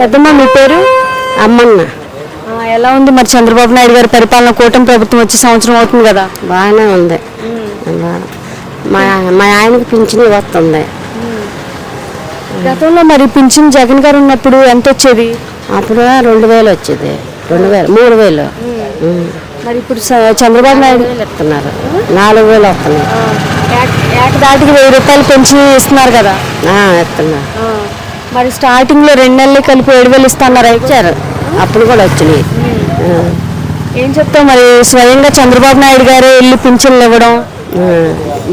పెద్దమ్మ మీ పేరు? అమ్మన్న. ఎలా ఉంది మరి చంద్రబాబు నాయుడు గారి పరిపాలన? కూటమి ప్రభుత్వం వచ్చి సంవత్సరం అవుతుంది కదా? బాగానే ఉంది. మా మా ఆయనకి పింఛని వస్తుంది గతంలో మరి పింఛన్ జగన్ గారు ఉన్నప్పుడు ఎంత వచ్చేది? అప్పుడు రెండు వేలు వచ్చేది. రెండు వేలు మూడు వేలు. మరి ఇప్పుడు చంద్రబాబు నాయుడు ఇస్తున్నారు. నాలుగు వేలు వస్తున్నాయి. ఏక- ఏకదాటికి వెయ్యి రూపాయలు పెన్షన్ ఇస్తున్నారు కదా? ఇస్తున్నారు. మరి స్టార్టింగ్లో రెండు నెలలు కలిపి ఏడు వేలు ఇస్తున్నారు ఇచ్చారు అప్పుడు కూడా వచ్చినాయి. ఏం చెప్తావు మరి? స్వయంగా చంద్రబాబు నాయుడు గారే వెళ్ళి పింఛన్లు ఇవ్వడం.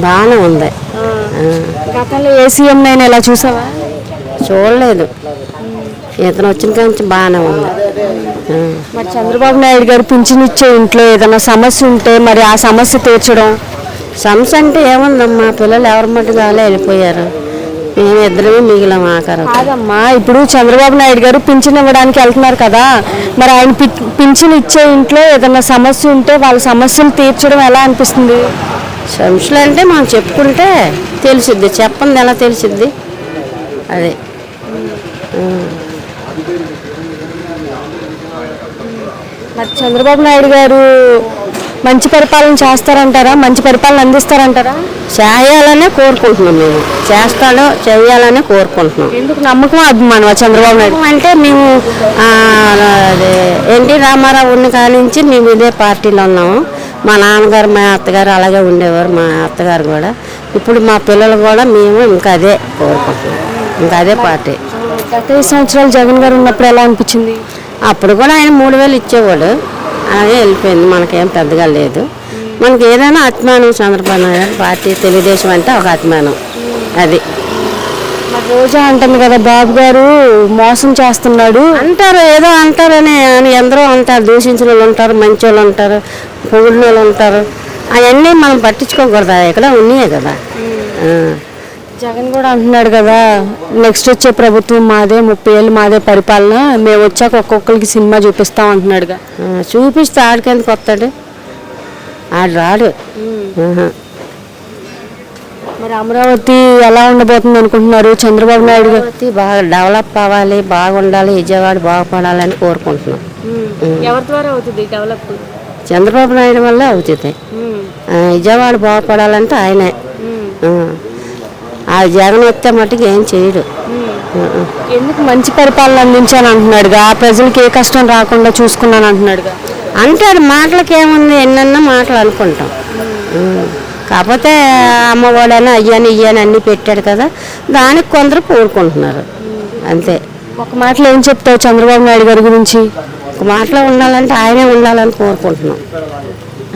బాగానే ఉంది. గతంలో ఏ సీఎం నైనా ఇలా చూసావా? చూడలేదు. ఇతను వచ్చిన కాంచి బాగానే ఉంది. మరి చంద్రబాబు నాయుడు గారు పింఛన్ ఇచ్చే ఇంట్లో ఏదైనా సమస్య ఉంటే మరి ఆ సమస్య తీర్చడం? సమస్య అంటే ఏముందమ్మా? పిల్లలు ఎవరి మట్టుకు వాళ్ళే వెళ్ళిపోయారు. మేము ఇద్దరమే మిగిలాం ఆఖరు. కాదమ్మా ఇప్పుడు చంద్రబాబు నాయుడు గారు పింఛన్ ఇవ్వడానికి వెళ్తున్నారు కదా. మరి ఆయన పింఛన్ ఇచ్చే ఇంట్లో ఏదైనా సమస్య ఉంటే వాళ్ళ సమస్యలు తీర్చడం ఎలా అనిపిస్తుంది? సమస్యలు అంటే మనం చెప్పుకుంటే తెలిసిద్ది. చెప్పండి ఎలా తెలిసిద్ది? అదే. మరి చంద్రబాబు నాయుడు గారు మంచి పరిపాలన చేస్తారంటారా? మంచి పరిపాలన అందిస్తారంటారా? చేయాలనే కోరుకుంటున్నాం మేము. చేస్తాడో చేయాలనే కోరుకుంటున్నాం. ఎందుకు నమ్మకం అభిమానం చంద్రబాబు నాయుడు? అంటే మేము ఎన్టీ రామారావు ఉన్న కాడి నుంచి మేము ఇదే పార్టీలో ఉన్నాము. మా నాన్నగారు మా అత్తగారు అలాగే ఉండేవారు మా అత్తగారు కూడా. ఇప్పుడు మా పిల్లలు కూడా మేము ఇంకా అదే కోరుకుంటున్నాం. ఇంకా అదే పార్టీ. గత సంవత్సరాలు జగన్ గారు ఉన్నప్పుడు ఎలా అనిపించింది? అప్పుడు కూడా ఆయన మూడు వేలు ఇచ్చేవాడు. అదే వెళ్ళిపోయింది. మనకేం పెద్దగా లేదు. మనకి ఏదైనా అభిమానం చంద్రబాబు నాయుడు పార్టీ తెలుగుదేశం అంటే ఒక అభిమానం. అది. రోజా అంటుంది కదా బాబు గారు మోసం చేస్తున్నాడు. అంటారు ఏదో అంటారని అని ఎందరో అంటారు దూషించిన వాళ్ళు ఉంటారు మంచి వాళ్ళు ఉంటారు పొగిడిన వాళ్ళు ఉంటారు. అవన్నీ మనం పట్టించుకోకూడదు. ఇక్కడ ఉన్నాయే కదా. జగన్ కూడా అంటున్నాడు కదా నెక్స్ట్ వచ్చే ప్రభుత్వం మాదే ముప్పై ఏళ్ళు మాదే పరిపాలన మేము వచ్చాక ఒక్కొక్కరికి సినిమా చూపిస్తాం అంటున్నాడుగా. చూపిస్తే ఆడికెందుకు వస్తాడు? ఆడు రాడు. మరి అమరావతి ఎలా ఉండబోతుంది అనుకుంటున్నారు? చంద్రబాబు నాయుడు గారు? అమరావతి బాగా డెవలప్ అవ్వాలి బాగుండాలి విజయవాడ బాగుపడాలని కోరుకుంటున్నాం. ఎవరి ద్వారా అవుతుంది డెవలప్? చంద్రబాబు నాయుడు వల్ల అవుతుంది. విజయవాడ బాగుపడాలంటే ఆయనే. ఆ. జగన్ వస్తే మట్టుకు ఏం చేయడు. ఎందుకు మంచి పరిపాలన అందించాను అంటున్నాడుగా? ఆ ప్రజలకి ఏ కష్టం రాకుండా చూసుకున్నాను అంటున్నాడుగా? అంటాడు మాటలకి ఏముంది ఎన్నెన్నో మాటలు అనుకుంటాం. కాకపోతే అమ్మఒడని అయ్యాని ఇయ్యని అన్నీ పెట్టాడు కదా దానికి కొందరు కోరుకుంటున్నారు. అంతే. ఒక మాటలో ఏం చెప్తావు చంద్రబాబు నాయుడు గారి గురించి? ఒక మాటలో ఉండాలంటే ఆయనే ఉండాలని కోరుకుంటున్నాం.